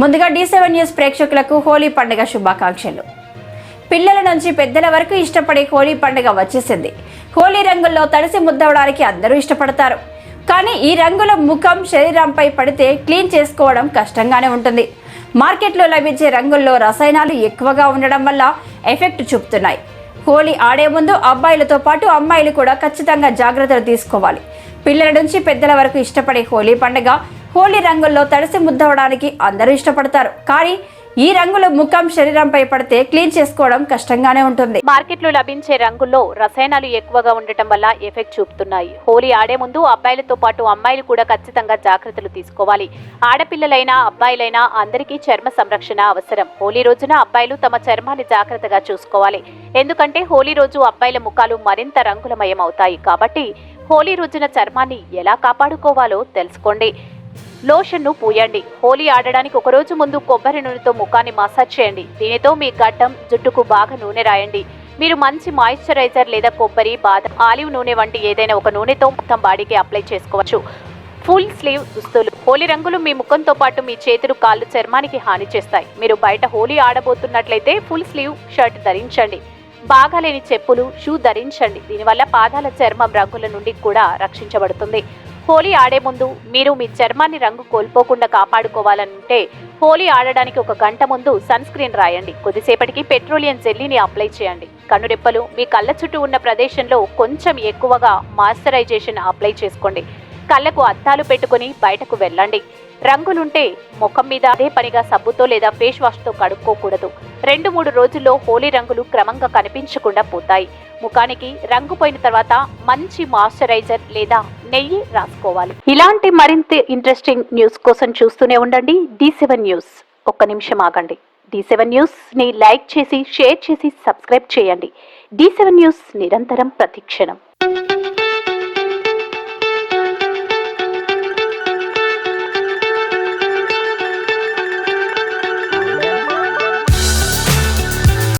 ముందుగా D seven news ప్రేక్షకులకు హోలీ పండుగ శుభాకాంక్షలు. పిల్లల నుంచి పెద్దల వరకు ఇష్టపడే హోలీ పండుగ వచ్చేసింది. హోలీ రంగుల్లో తడిసి ముద్దవడానికి అందరూ ఇష్టపడతారు. కానీ ఈ రంగుల ముఖం శరీరంపై పడితే క్లీన్ చేసుకోవడం కష్టంగానే ఉంటుంది. మార్కెట్లో లభించే రంగుల్లో రసాయనాలు ఎక్కువగా ఉండడం వల్ల ఎఫెక్ట్ చూపుతున్నాయి. హోలీ ఆడే ముందు అబ్బాయిలతో పాటు అమ్మాయిలు కూడా ఖచ్చితంగా జాగ్రత్తలు తీసుకోవాలి. పిల్లల నుంచి పెద్దల వరకు ఇష్టపడే హోలీ పండుగ హోలీ రంగుల్లో తడిసి ముద్దవడానికి అందరూ ఇష్టపడతారు. కానీ ఈ రంగుల ముఖం శరీరంపై పడితే క్లీన్ చేసుకోవడం కష్టంగానే ఉంటుంది. మార్కెట్లో లభించే రంగుల్లో రసాయనాలు ఎక్కువగా ఉండటం వల్ల ఎఫెక్ట్ చూపుతున్నాయి. హోలీ ఆడే ముందు అబ్బాయిలతో పాటు అమ్మాయిలు కూడా ఖచ్చితంగా జాగ్రత్తలు తీసుకోవాలి. ఆడపిల్లలైనా అబ్బాయిలైనా అందరికీ చర్మ సంరక్షణ అవసరం. హోలీ రోజున అబ్బాయిలు తమ చర్మాన్ని జాగ్రత్తగా చూసుకోవాలి. ఎందుకంటే హోలీ రోజు అబ్బాయిల ముఖాలు మరింత రంగులమయం అవుతాయి కాబట్టి హోలీ రోజున చర్మాన్ని ఎలా కాపాడుకోవాలో తెలుసుకోండి. లోషన్ను పూయండి. హోలీ ఆడడానికి ఒక రోజు ముందు కొబ్బరి నూనెతో ముఖాన్ని మసాజ్ చేయండి. దీనితో మీ గడ్డం జుట్టుకు బాగా నూనె రాయండి. మీరు మంచి మాయిశ్చరైజర్ లేదా కొబ్బరి బాదం ఆలివ్ నూనె వంటి ఏదైనా ఒక నూనెతో మొత్తం బాడీకి అప్లై చేసుకోవచ్చు. ఫుల్ స్లీవ్ దుస్తులు. హోలీ రంగులు మీ ముఖంతో పాటు మీ చేతులు కాళ్ళు చర్మానికి హాని చేస్తాయి. మీరు బయట హోలీ ఆడబోతున్నట్లయితే ఫుల్ స్లీవ్ షర్ట్ ధరించండి. బాగాలేని చెప్పులు షూ ధరించండి. దీనివల్ల పాదాల చర్మం రంగుల నుండి కూడా రక్షించబడుతుంది. హోలీ ఆడే ముందు మీరు మీ చర్మాన్ని రంగు కోల్పోకుండా కాపాడుకోవాలంటే హోలీ ఆడడానికి ఒక గంట ముందు సన్ స్క్రీన్ రాయండి. కొద్దిసేపటికి పెట్రోలియం జెల్లీని అప్లై చేయండి. కన్నురెప్పలు మీ కళ్ళ చుట్టూ ఉన్న ప్రదేశంలో కొంచెం ఎక్కువగా మాయిశ్చరైజేషన్ అప్లై చేసుకోండి. కళ్ళకు అద్దాలు పెట్టుకొని బయటకు వెళ్ళండి. రంగులుంటే ముఖం మీద అదే పనిగా సబ్బుతో లేదా ఫేస్ వాష్తో కడుక్కోకూడదు. రెండు మూడు రోజుల్లో హోలీ రంగులు క్రమంగా కనిపించకుండా పోతాయి. ముఖానికి రంగు పోయిన తర్వాత మంచి మాయిశ్చరైజర్ లేదా నెయ్యి రాసుకోవాలి. ఇలాంటి మరింత ఇంట్రెస్టింగ్ న్యూస్ కోసం చూస్తూనే ఉండండి. డి సెవెన్ న్యూస్ ఒక్క నిమిషం ఆగండి. డి సెవెన్ న్యూస్ని లైక్ చేసి షేర్ చేసి సబ్స్క్రైబ్ చేయండి. డి సెవెన్ న్యూస్ నిరంతరం ప్రతిక్షణం.